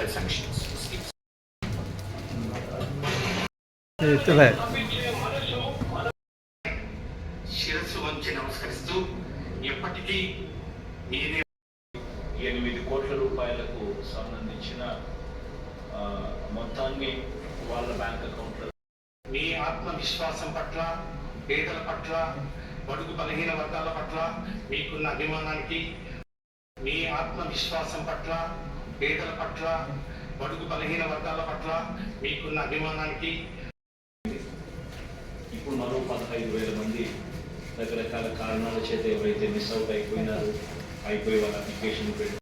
biannual sanctions. శిరస్సు వంచి నమస్కరిస్తూ ఎప్పటికీ మీరే ఎనిమిది కోట్ల రూపాయలకు సంబంధించిన ఆ, మొత్తాన్ని వాళ్ళ బ్యాంక్ అకౌంట్లో. మీ ఆత్మవిశ్వాసం పట్ల పేదల పట్ల బడుగు బలహీన వర్గాల పట్ల మీకున్న అభిమానానికి మీ ఆత్మవిశ్వాసం పట్ల పేదల పట్ల బడుగు బలహీన వర్గాల పట్ల మీకున్న అభిమానానికి ఇప్పుడు మరో పదహైదు వేల మంది రకరకాల కారణాల చేత ఎవరైతే మిస్ అవుట్ అయిపోయినారో అయిపోయి వాళ్ళ అప్లికేషన్ పెట్టి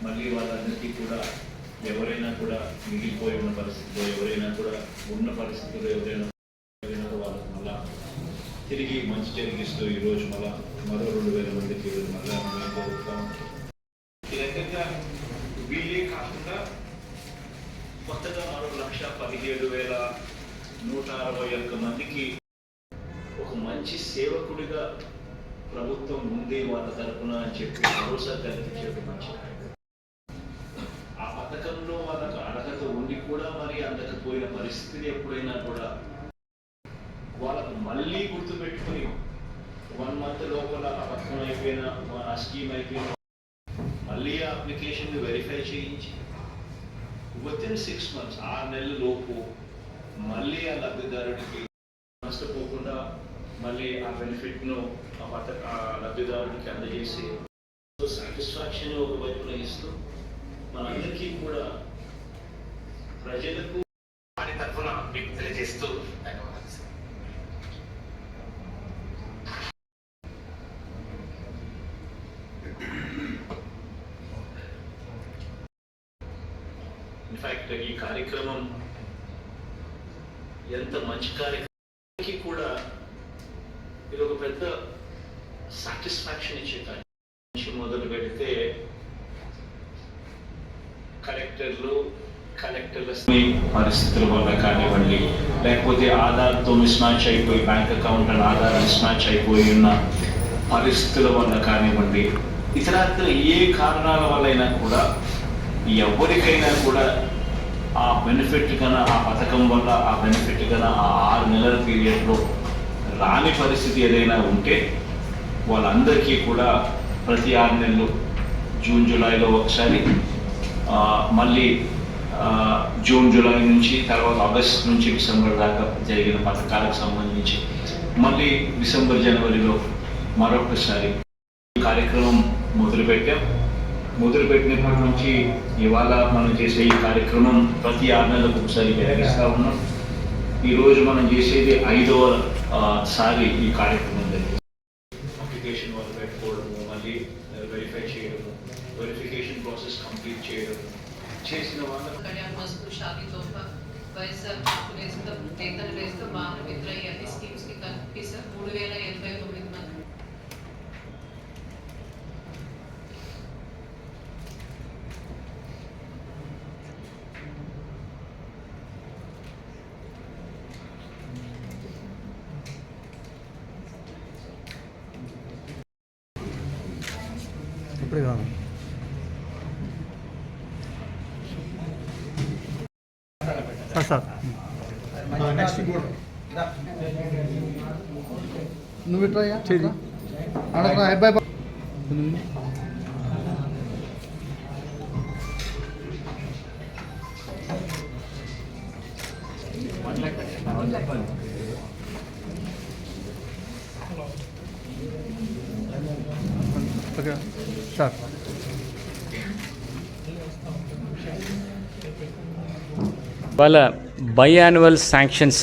మళ్ళీ వాళ్ళందరికీ కూడా ఎవరైనా కూడా మిగిలిపోయి ఉన్న పరిస్థితిలో ఎవరైనా కూడా ఉన్న పరిస్థితుల్లో ఎవరైనా ఎవరైనా వాళ్ళకు మళ్ళా తిరిగి మంచి జరిగిస్తూ ఈరోజు మళ్ళా మరో రెండు వేల మందికి మళ్ళా మేము జరుగుతాం ఈ రకంగా వీళ్ళే కాకుండా కొత్తగా మరో లక్ష పదిహేడు వేల అరవై ఒక్క మందికి ఒక మంచి సేవకుడిగా ప్రభుత్వం ఉంది వాళ్ళ తరపున అని చెప్పి భరోసా కల్పించేది మంచి ఆ పథకంలో వాళ్ళకు అర్హత ఉండి కూడా మరి అందకపోయిన పరిస్థితి ఎప్పుడైనా కూడా వాళ్ళకు మళ్ళీ గుర్తుపెట్టుకుని వన్ మంత్ లోపల ఆ పథకం అయిపోయిన ఆ స్కీమ్ అయిపోయిన మళ్ళీ ఆ అప్లికేషన్ వెరిఫై చేయించి విత్ ఇన్ సిక్స్ మంత్స్ ఆరు నెలల లోపు మళ్ళీ ఆ లబ్ధిదారుడికి నష్టపోకుండా మళ్ళీ ఆ బెనిఫిట్ను ఆ పథ ఆ లబ్ధిదారుడికి అందజేసి సాటిస్ఫాక్షన్ ఒక వైపున ఇస్తూ మనందరికీ కూడా ప్రజలకు వారి తరఫున మీకు తెలియజేస్తూ ధన్యవాదాలు సార్. ఈ కార్యక్రమం ఎంత మంచి కార్యక్రమానికి కూడా ఇది ఒక పెద్ద సాటిస్ఫాక్షన్ ఇచ్చే కార్యక్రమం నుంచి మొదలు పెడితే కలెక్టర్లు కలెక్టర్ల పరిస్థితుల వల్ల కానివ్వండి లేకపోతే ఆధార్తో మిస్మ్యాచ్ అయిపోయి bank account and Aadhaar mismatch అయిపోయి ఉన్న పరిస్థితుల వల్ల కానివ్వండి ఇతరత్ర ఏ కారణాల వల్లైనా కూడా ఎవరికైనా కూడా ఆ బెనిఫిట్ కన్నా ఆ పథకం వల్ల ఆ బెనిఫిట్ కన్నా ఆ ఆరు నెలల పీరియడ్లో రాని పరిస్థితి ఏదైనా ఉంటే వాళ్ళందరికీ కూడా ప్రతి ఆరు నెలలు జూన్ జూలైలో ఒకసారి మళ్ళీ జూన్ జూలై నుంచి తర్వాత ఆగస్ట్ నుంచి డిసెంబర్ దాకా జరిగిన పథకాలకు సంబంధించి మళ్ళీ డిసెంబర్ జనవరిలో మరొకసారి కార్యక్రమం మొదలుపెట్టాం. మొదలుపెట్టినప్పటి నుంచి ఇవాళ మనం చేసే ఈ కార్యక్రమం ప్రతి ఆరు నెలలకు ఒకసారి జరిగిస్తూ ఉన్నాం. ఈరోజు మనం చేసేది ఐదవ సారి ఈ కార్యక్రమం జరిగింది. అప్లికేషన్ వాళ్ళు పెట్టుకోవడము మళ్ళీ వెరిఫై చేయడము వెరిఫికేషన్ ప్రాసెస్ కంప్లీట్ చేయడము చేసిన వాళ్ళు కళ్యాణ్ వైఎస్ఆర్ నేస్తం వేస్తాం వాహన మిత్ర అన్ని స్కీమ్స్కి కలిపి సార్ మూడు వేల ఎనభై తొమ్మిది మంది ఇప్పుడు కాదు. Sir sir. నువ్వు ఇట్రా అయ్యా. చెయ్యి. అడగరా, అబ్బాయి బా- ఓకే సార్. వాళ్ళ బై యాన్యువల్ శాంక్షన్స్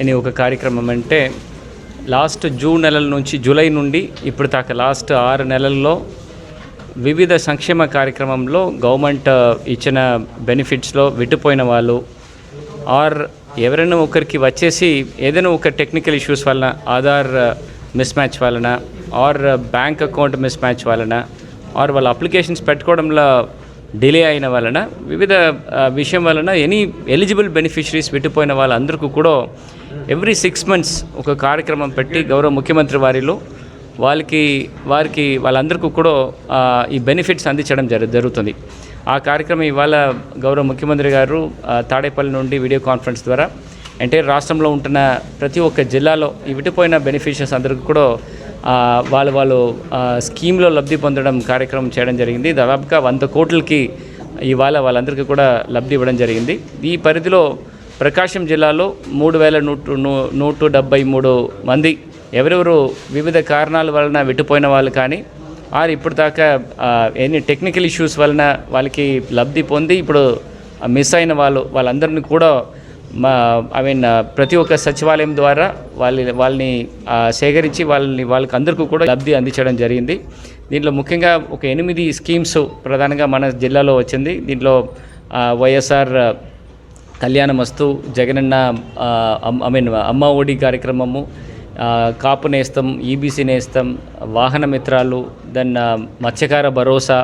అనే ఒక కార్యక్రమం అంటే లాస్ట్ జూన్ నెలల నుంచి జూలై నుండి ఇప్పుడు దాకా లాస్ట్ ఆరు నెలల్లో వివిధ సంక్షేమ కార్యక్రమంలో గవర్నమెంట్ uh, ఇచ్చిన బెనిఫిట్స్లో విడిపోయిన వాళ్ళు ఆర్ ఎవరైనా ఒకరికి వచ్చేసి ఏదైనా ఒక టెక్నికల్ ఇష్యూస్ వలన ఆధార్ uh, మిస్ మ్యాచ్ వలన or bank account mismatch వలన ఆర్ వాళ్ళ అప్లికేషన్స్ పెట్టుకోవడంలో డిలే అయిన వలన వివిధ విషయం వలన ఎనీ ఎలిజిబుల్ బెనిఫిషరీస్ విడిపోయిన వాళ్ళందరికీ కూడా ఎవ్రీ సిక్స్ మంత్స్ ఒక కార్యక్రమం పెట్టి గౌరవ ముఖ్యమంత్రి వారిలో వాళ్ళకి వారికి వాళ్ళందరికీ కూడా ఈ బెనిఫిట్స్ అందించడం జరు జరుగుతుంది. ఆ కార్యక్రమం ఇవాళ గౌరవ ముఖ్యమంత్రి గారు తాడేపల్లి నుండి వీడియో కాన్ఫరెన్స్ ద్వారా అంటే రాష్ట్రంలో ఉంటున్న ప్రతి ఒక్క జిల్లాలో ఈ విడిపోయిన బెనిఫిషియర్స్ అందరికీ కూడా వాళ్ళు వాళ్ళు స్కీమ్లో లబ్ధి పొందడం కార్యక్రమం చేయడం జరిగింది. దాదాపుగా వంద కోట్లకి ఇవాళ వాళ్ళందరికీ కూడా లబ్ధి ఇవ్వడం జరిగింది. ఈ పరిధిలో ప్రకాశం జిల్లాలో మూడు వేల నూట నూ- నూట డెబ్బై మూడు మంది ఎవరెవరు వివిధ కారణాల వలన విడిపోయిన వాళ్ళు కానీ ఆరు ఇప్పుడు దాకా ఎన్ని టెక్నికల్ ఇష్యూస్ వలన వాళ్ళకి లబ్ధి పొంది ఇప్పుడు మిస్ అయిన వాళ్ళు వాళ్ళందరినీ కూడా మా ఐ మీన్ uh, ప్రతి ఒక్క సచివాలయం ద్వారా వాళ్ళ వాళ్ళని సేకరించి వాళ్ళని వాళ్ళకి అందరికీ కూడా లబ్ధి అందించడం జరిగింది. దీంట్లో ముఖ్యంగా ఒక ఎనిమిది స్కీమ్స్ ప్రధానంగా మన జిల్లాలో వచ్చింది. దీంట్లో YSR Kalyanamasthu Jagananna I mean Amma Vodi కార్యక్రమము కాపు నేస్తం ఈబీసీ నేస్తం వాహన మిత్రాలు దెన్ మత్స్యకార భరోసా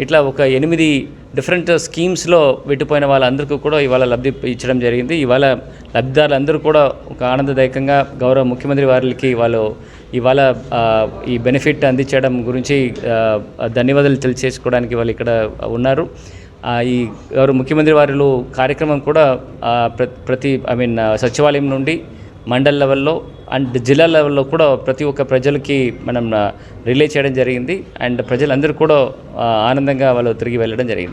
ఇట్లా ఒక ఎనిమిది డిఫరెంట్ స్కీమ్స్లో పెట్టిపోయిన వాళ్ళందరికీ కూడా ఇవాళ లబ్ధి ఇచ్చడం జరిగింది. ఇవాళ లబ్ధిదారులందరూ కూడా ఒక ఆనందదాయకంగా గౌరవ ముఖ్యమంత్రి వారికి వాళ్ళు ఇవాళ ఈ బెనిఫిట్ అందించడం గురించి ధన్యవాదాలు తెలియచేసుకోవడానికి వాళ్ళు ఇక్కడ ఉన్నారు. ఈ గౌరవ ముఖ్యమంత్రి వారిలో కార్యక్రమం కూడా ప్ర- ప్రతి ఐ మీన్ సచివాలయం నుండి మండల్ లెవెల్లో అండ్ జిల్లా లెవెల్లో కూడా ప్రతి ఒక్క ప్రజలకి మనం రిలే చేయడం జరిగింది. అండ్ ప్రజలందరూ కూడా ఆనందంగా వాళ్ళు తిరిగి వెళ్ళడం జరిగింది.